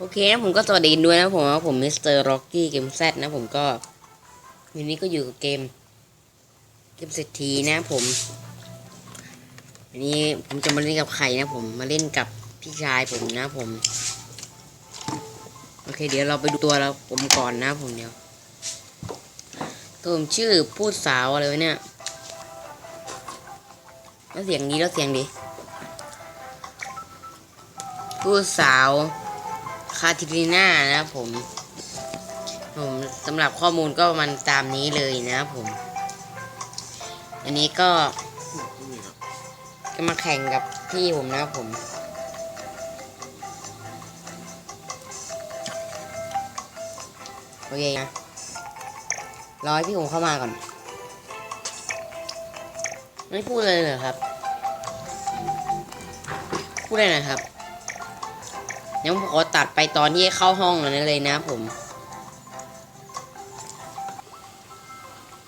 โอเคนะผมก็สวัสดีด้วยนะผมว่าผมมิสเตอร์ร็อกกี้เกมแซดนะผมก็วันนี้ก็อยู่กับเกม เกมเศรษฐีนะผมวันนี้ผมจะมาเล่นกับใครนะผมมาเล่นกับพี่ชายผมนะผม โอเค เดี๋ยวเราไปดูตัวเราผมก่อนนะผมเดี๋ยวตัวผมชื่อพูดสาวอะไรวะเนี่ยแล้วเสียงนี้แล้วเสียงดีพูดสาว คาทิลิน่านะครับผม ผมสำหรับข้อมูลก็มันตามนี้เลยนะครับผม อันนี้ก็จะมาแข่งกับพี่ผมนะครับผมโอเคนะรอให้พี่ผมเข้ามาก่อน ไม่พูดเลยเหรอครับ พูดเลยนะครับ เดี๋ยวผมขอตัดไปตอนที่เข้าห้องนั้นเลยนะผม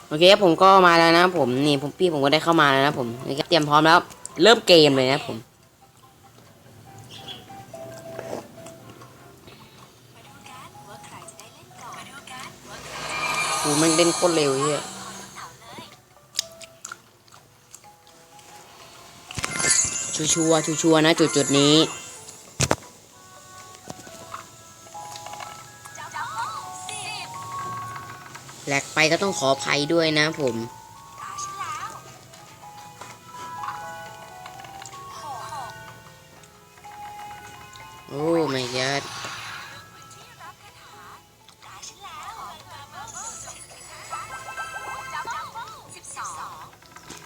โอเคผมก็มาแล้วนะผมนี่ผมพี่ผมก็ได้เข้ามาแล้วนะผมเตรียมพร้อมแล้ว เริ่มเกมเลยนะผมกูมันเล่นโคตรเร็วเฮียชัวชัวร์ๆชัวนะจุดจุดนี้ แหลกไปก็ต้องขออภัยด้วยนะผมโอ้ my god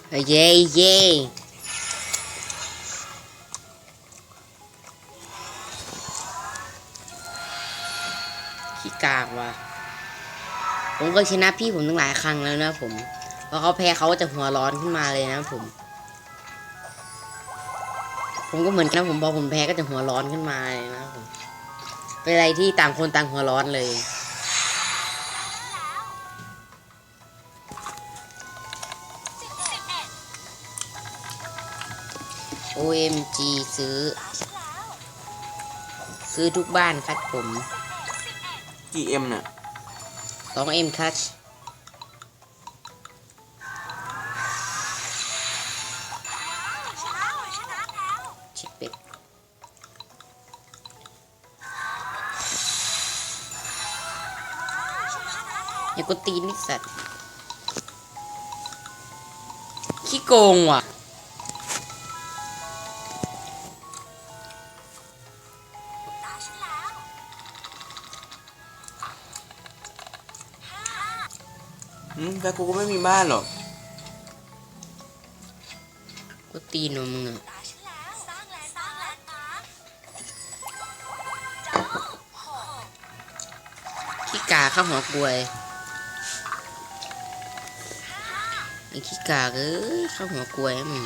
เฮ้ยเย่เย่ขี้กากว่ะ ผมก็ชนะพี่ผมตั้งหลายครั้งแล้วนะผมพอเขาแพ้เขาก็จะหัวร้อนขึ้นมาเลยนะผม ผมก็เหมือนกันนะผมพอผมแพ้ก็จะหัวร้อนขึ้นมาเลยนะผมเป็นอะไรที่ต่างคนต่างหัวร้อนเลย OMG ซื้อ ซื้อทุกบ้านครับผมกี่เอ็มเนี่ย 2M Touch เช็คเป็ดอย่ากดตีนนิสัตว์ขี้โกงว่ะ อืมแต่กูก็ไม่มีบ้านหรอกก็ตีนมึงอะขี้กาข้าหัวกลวยไอ้ขี้กาเอ้ยข้าหัวกลวยมึง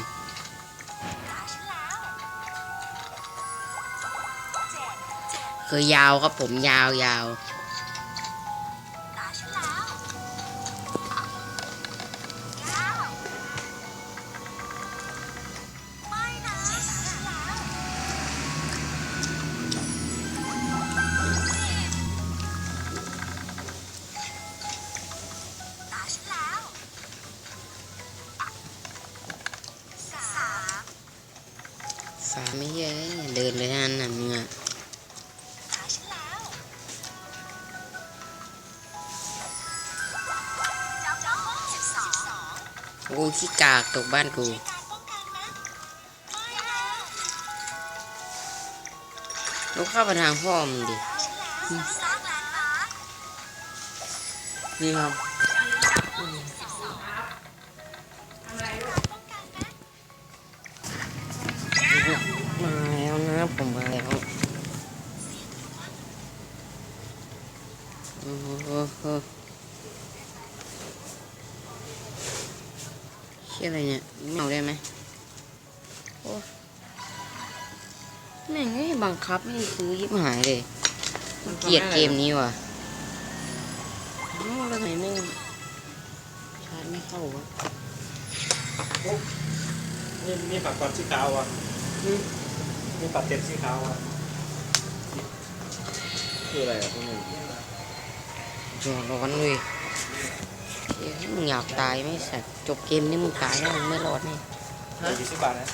เคยยาวครับผมยาวยาว โอ้ขี้กากตกบ้านกูลูกเข้าไปทางพ่อมึงดินี่ครับ ออะไรเนี่ยไม่เอาได้ไหมโอ้แม่งไม่บังคับไม่ให้ซื้อยิบหายเลยเกลียดเกมนี้ว่ะเอ้าแล้วทำไมไม่ชาร์จไม่เข้าวะนี่นี่ปักก่อนสีขาวอะนี่ปักเต็มสีขาวอะคืออะไรอะพวกมึงหัวร้อนเว้ยเฮ้ย มึงอยากตายไหมสัตว์จบเกมนี่มึงตายแล้วมึงไม่รอดแน่เหลือยี่สิบบาทนะ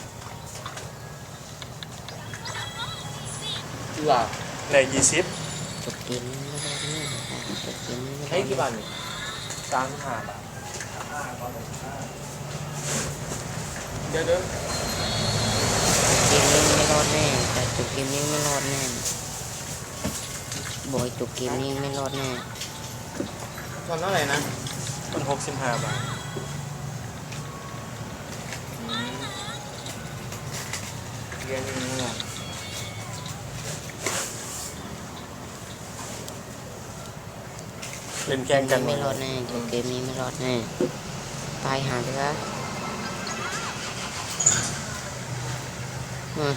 คือว่าเหลือยี่สิบจบเกมนี้ไม่รอดแน่จบเกมนี้ไม่รอดให้กี่บาทนี่สามสิบห้าบาทเดี๋ยวเดี๋ยวเกมนี้ไม่รอดแน่แต่จบเกมนี้ไม่รอดแน่บอยจบเกมนี้ไม่รอดแน่ตอนเท่าไหร่นะ มันหกสิบห้าบาทเรียนยังไงอะเล่นแข่งกันไม่รอดแน่จบเกมนี้ไม่รอดแน่ตายหาไปซะมา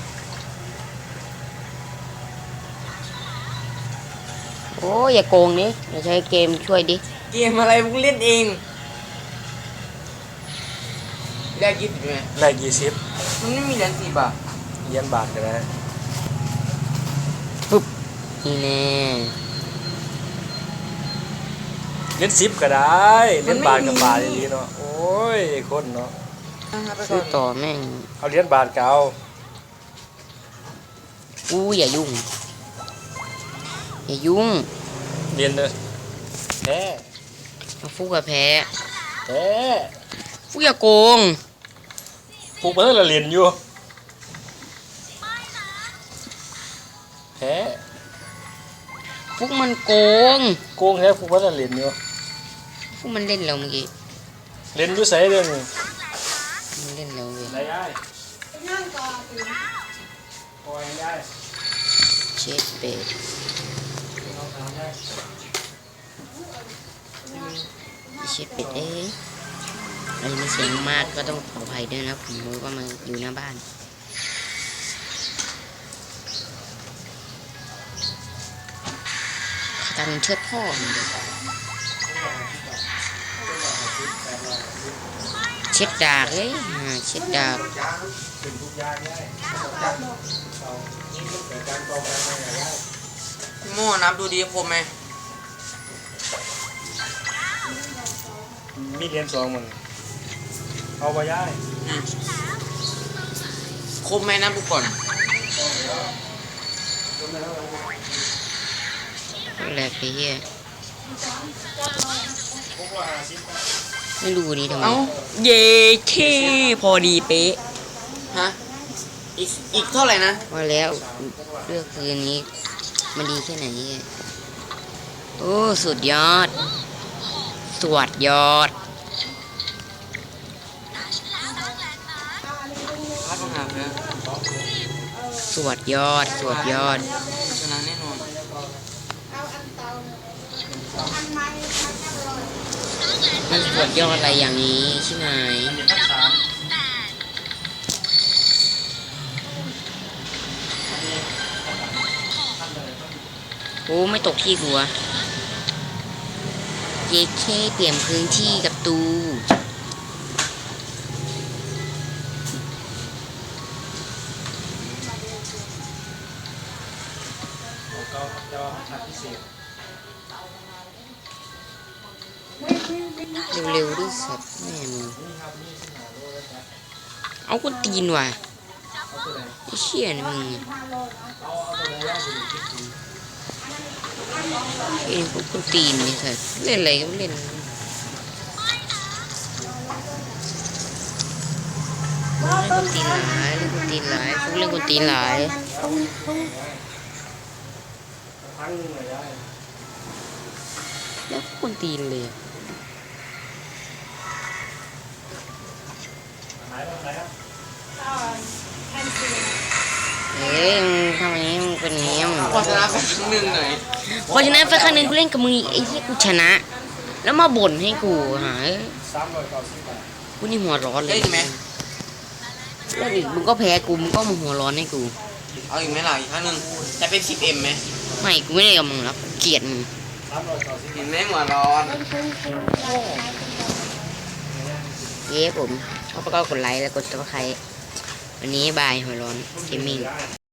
โอ้ยอย่าโกงดิอย่าใช้เกมช่วยดิ เกมอะไรมึงเล่นเองแรกยี่สิบไหมเหลือยี่สิบมันไม่มีเหรียญสิบบาทเหรียญบาทก็ได้นี่แน่เหรียญสิบก็ได้เหรียญบาทกับบาทอย่างนี้เนาะโอ้ยคนเนาะไปซื้อก่ต่อนอแม่งเอาเหรียญบาทเก่าอู้อย่ายุ่งอย่ายุ่งเหรียญเลยแท้เอา ฟุกกับแพ้แท้ฟุกอย่าโกงพวกเพิ่งละเหรียญอยู่แท้ฟุกมันโกง โกงแท้พวกเพิ่งละเหรียญอยู่ฟุกมันเล่นเราเมื่อกี้เหรียญอยู่ใส่เรื่องนี้มันเล่นเราเว้ยไรย้ายโอ้ยย้ายเช็ดเป็ด เช็ดเป็ดเอ้ยอันนี้มีเสียงมากก็ต้องขออภัยด้วยนะผมรู้ว่ามันอยู่หน้าบ้านการเชิดพ่อมันดิเช็ดดากเอ้ยอ่าเช็ดดากพี่โม่นับดูดีครบไหม มีเหรียญสองมันเอาไปย้ายอืมครบไหมนับดูก่อนแรกไปเฮียไม่รู้นี่ทำไม เอ้า เย่เท่พอดีเป๊ะ ฮะ อีก อีกเท่าไหร่นะ ว่าแล้วเลือกคืนนี้ มันดีแค่ไหนเนี่ยโอ้ สุดยอดส วดยอดสวดยอด สวดยอดชนะแน่นอนมันสวดยอดอะไรอย่างนี้ใช่ไหมโอ้ไม่ตกที่กูวะ เจเคเปลี่ยนพื้นที่กับตูก็จะชัดพิเศษเร็วๆดิสัตว์แม่มึงเอาคนตีนว่ะไอ้เชี่ยนมึงเอ็นพวกคนตีนนี่สัตว์ เล่นอะไรก็เล่นเล่นคนตีนหลายเล่นคนตีนหลายพวกเล่นคนตีนหลายครั้งหนึงเลยย้ายแล้วกคนตีนเลยหายไปไหนครับเฮ้ยทำอย่างนี้มึง เป็นอย่างนี้มึงขอชนะไปครั้งหนึ่งหน่อยพอชนะไฟครั้งหนึ่งกูเล่นกับมึงอีกไอ้ที่กูชนะ แล้วมาบ่นให้กูหาสามร้อยเก้าสิบบาทกูนี่หัวร้อนเลยเล่นไหมเล่นอีกมึงก็แพ้กูมึงก็มาหัวร้อนให้กู เอาอีกไหมล่ะอีกครั้งหนึ่งจะเป็นสิบเอ็มไหมไม่กูไม่ได้กับมึงแล้วเกลียดมึงสามร้อยเก้าสิบเห็นไหมหัวร้อนเย้ผมชอบก็กดไลค์แล้วกดซับสไครต์วันนี้บายหัวร้อนเกมมิ่งย้าย